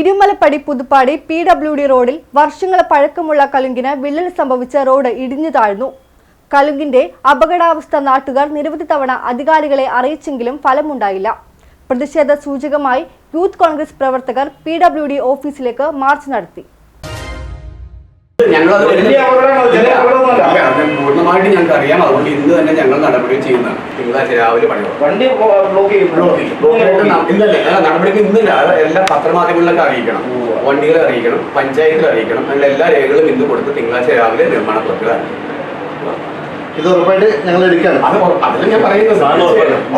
Irumalappady Puthuppady P W D റോഡിൽ വർഷങ്ങളെ പഴക്കമുള്ള കലുങ്കിന് വിള്ളൽ സംഭവിച്ച റോഡ് ഇടിഞ്ഞു താഴ്ന്നു. കലുങ്കിന്റെ അപകടാവസ്ഥ നാട്ടുകാർ നിരവധി തവണ അധികാരികളെ അറിയിച്ചെങ്കിലും ഫലമുണ്ടായില്ല. പ്രതിഷേധ സൂചകമായി യൂത്ത് കോൺഗ്രസ് പ്രവർത്തകർ പി ഡബ്ല്യു ഡി ഓഫീസിലേക്ക് മാർച്ച് നടത്തി. പൂർണമായിട്ട് ഞങ്ങൾക്ക് അറിയാം അതുകൊണ്ട് ഇന്ന് തന്നെ ഞങ്ങൾ നടപടി ചെയ്യുന്നതാണ്. തിങ്കളാഴ്ച രാവിലെ പണി. വണ്ടി ബ്ലോക്ക് ചെയ്യും. നടപടിക്ക് ഇന്നില്ല. എല്ലാ പത്രമാധ്യമങ്ങളിലൊക്കെ അറിയിക്കണം. വണ്ടികളെ അറിയിക്കണം. പഞ്ചായത്തിൽ അറിയിക്കണം. അങ്ങനെ എല്ലാ രേഖകളും ഇന്ന് കൊടുത്ത് തിങ്കളാഴ്ച രാവിലെ നിർമ്മാണ പ്രക്രിയ. ഇത് ഉറപ്പായിട്ട് ഞങ്ങൾ എടുക്കുകയാണ്. അതല്ല ഞാൻ പറയുന്നത്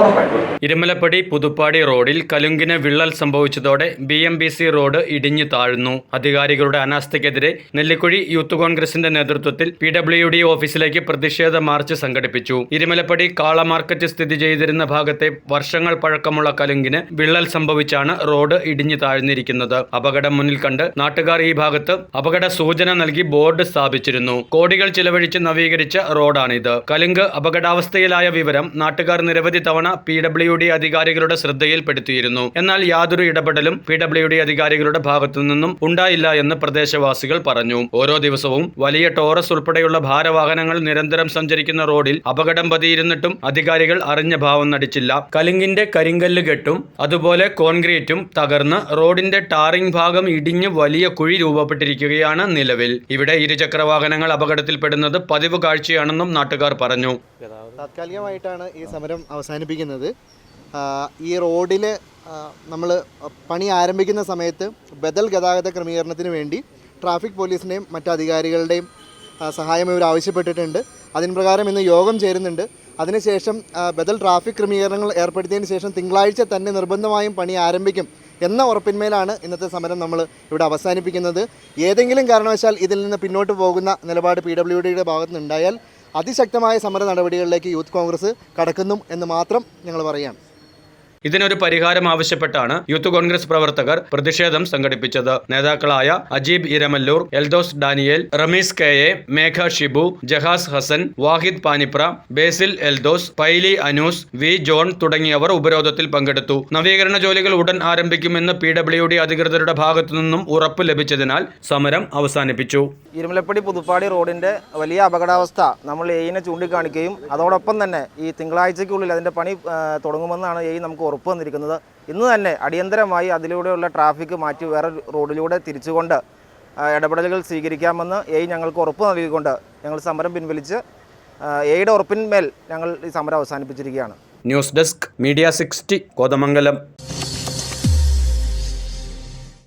ഉറപ്പായിട്ടും. ഇരുമലപ്പടി പുതുപ്പാടി റോഡിൽ കലുങ്കിന് വിള്ളൽ സംഭവിച്ചതോടെ B M B C road ഇടിഞ്ഞു താഴ്ന്നു. അധികാരികളുടെ അനാസ്ഥയ്ക്കെതിരെ നെല്ലിക്കുഴി യൂത്ത് കോൺഗ്രസിന്റെ നേതൃത്വത്തിൽ പി ഡബ്ല്യു ഡി ഓഫീസിലേക്ക് പ്രതിഷേധ മാർച്ച് സംഘടിപ്പിച്ചു. ഇരുമലപ്പടി കാളമാർക്കറ്റ് സ്ഥിതി ചെയ്തിരുന്ന ഭാഗത്തെ വർഷങ്ങൾ പഴക്കമുള്ള കലുങ്കിന് വിള്ളൽ സംഭവിച്ചാണ് റോഡ് ഇടിഞ്ഞു താഴ്ന്നിരിക്കുന്നത്. അപകടം മുന്നിൽ കണ്ട് നാട്ടുകാർ ഈ ഭാഗത്ത് അപകട സൂചന നൽകി ബോർഡ് സ്ഥാപിച്ചിരുന്നു. കോടികൾ ചിലവഴിച്ച് നവീകരിച്ച റോഡാണിത്. കലുങ്ക് അപകടാവസ്ഥയിലായ വിവരം നാട്ടുകാർ നിരവധി തവണ പി ഡബ്ല്യു ഡി അധികാരികളുടെ ശ്രദ്ധയിൽപ്പെടുത്തിയിരുന്നു. എന്നാൽ യാതൊരു ഇടപെടലും പി ഡബ്ല്യു ഡി അധികാരികളുടെ ഭാഗത്തു നിന്നും ഉണ്ടായില്ല എന്ന് പ്രദേശവാസികൾ പറഞ്ഞു. ഓരോ ദിവസവും വലിയ ടോറസ് ഉൾപ്പെടെയുള്ള ഭാരവാഹനങ്ങൾ നിരന്തരം സഞ്ചരിക്കുന്ന റോഡിൽ അപകടം പതിയിരുന്നിട്ടും അധികാരികൾ അറിഞ്ഞ ഭാവം നടിച്ചില്ല. കലുങ്കിന്റെ കരിങ്കല്ല് കെട്ടും അതുപോലെ കോൺക്രീറ്റും തകർന്ന് റോഡിന്റെ ടാറിംഗ് ഭാഗം ഇടിഞ്ഞ് വലിയ കുഴി രൂപപ്പെട്ടിരിക്കുകയാണ് നിലവിൽ. ഇവിടെ ഇരുചക്ര വാഹനങ്ങൾ അപകടത്തിൽപ്പെടുന്നത് പതിവ് കാഴ്ചയാണെന്നും നാട്ടുകാർ പറഞ്ഞു. താത്കാലികമായിട്ടാണ് ഈ സമരം അവസാനിപ്പിക്കുന്നത്. ഈ റോഡിൽ നമ്മൾ പണി ആരംഭിക്കുന്ന സമയത്ത് ബദൽ ഗതാഗത ക്രമീകരണത്തിന് വേണ്ടി ട്രാഫിക് പോലീസിന്റെയും മറ്റു അധികാരികളുടെയും സഹായം ഇവർ ആവശ്യപ്പെട്ടിട്ടുണ്ട്. അതിന് പ്രകാരം ഇന്ന് യോഗം ചേരുന്നുണ്ട്. അതിനുശേഷം ബദൽ ട്രാഫിക് ക്രമീകരണങ്ങൾ ഏർപ്പെടുത്തിയതിന് ശേഷം തിങ്കളാഴ്ച തന്നെ നിർബന്ധമായും പണി ആരംഭിക്കും എന്ന ഉറപ്പിന്മേലാണ് ഇന്നത്തെ സമരം നമ്മൾ ഇവിടെ അവസാനിപ്പിക്കുന്നത്. ഏതെങ്കിലും കാരണവശാൽ ഇതിൽ നിന്ന് പിന്നോട്ട് പോകുന്ന നിലപാട് പി ഡബ്ല്യു ഡിയുടെ ഭാഗത്തു നിന്നുണ്ടായാൽ അതിശക്തമായ സമര നടപടികളിലേക്ക് യൂത്ത് കോൺഗ്രസ് കടക്കുന്നു എന്ന് മാത്രം ഞങ്ങൾ പറയുകയാണ്. ഇതിനൊരു പരിഹാരം ആവശ്യപ്പെട്ടാണ് യൂത്ത് കോൺഗ്രസ് പ്രവർത്തകർ പ്രതിഷേധം സംഘടിപ്പിച്ചത്. നേതാക്കളായ Ajeeb Iramalloor Eldhose Daniel Rameez K A Megha Shibu Jahas Hassan Vahid Panipra Basil Eldhose Paily Anoos V John തുടങ്ങിയവർ ഉപരോധത്തിൽ പങ്കെടുത്തു. നവീകരണ ജോലികൾ ഉടൻ ആരംഭിക്കുമെന്ന് പി ഡബ്ല്യു ഡി അധികൃതരുടെ ഭാഗത്തുനിന്നും ഉറപ്പ് ലഭിച്ചതിനാൽ സമരം അവസാനിപ്പിച്ചു. ഇരുമലപ്പടി പുതുപ്പാടി റോഡിന്റെ വലിയ അപകടാവസ്ഥ നമ്മൾ എയിനെ ചൂണ്ടിക്കാണിക്കുകയും അതോടൊപ്പം തന്നെ ഈ തിങ്കളാഴ്ചയ്ക്കുള്ളിൽ അതിന്റെ പണി തുടങ്ങുമെന്നാണ് എയി നമുക്ക് ഉറപ്പ് വന്നിരിക്കുന്നത് ഇന്ന് തന്നെ അടിയന്തരമായി അതിലൂടെയുള്ള ട്രാഫിക് മാറ്റി വേറെ റോഡിലൂടെ തിരിച്ചുകൊണ്ട് ഇടപെടലുകൾ സ്വീകരിക്കാമെന്ന് എ ഞങ്ങൾക്ക് ഉറപ്പ് നൽകിക്കൊണ്ട് ഞങ്ങൾ സമരം പിൻവലിച്ച് എയുടെ ഉറപ്പിന്മേൽ ഞങ്ങൾ ഈ സമരം അവസാനിപ്പിച്ചിരിക്കുകയാണ്. News desk media sixty Kothamangalam.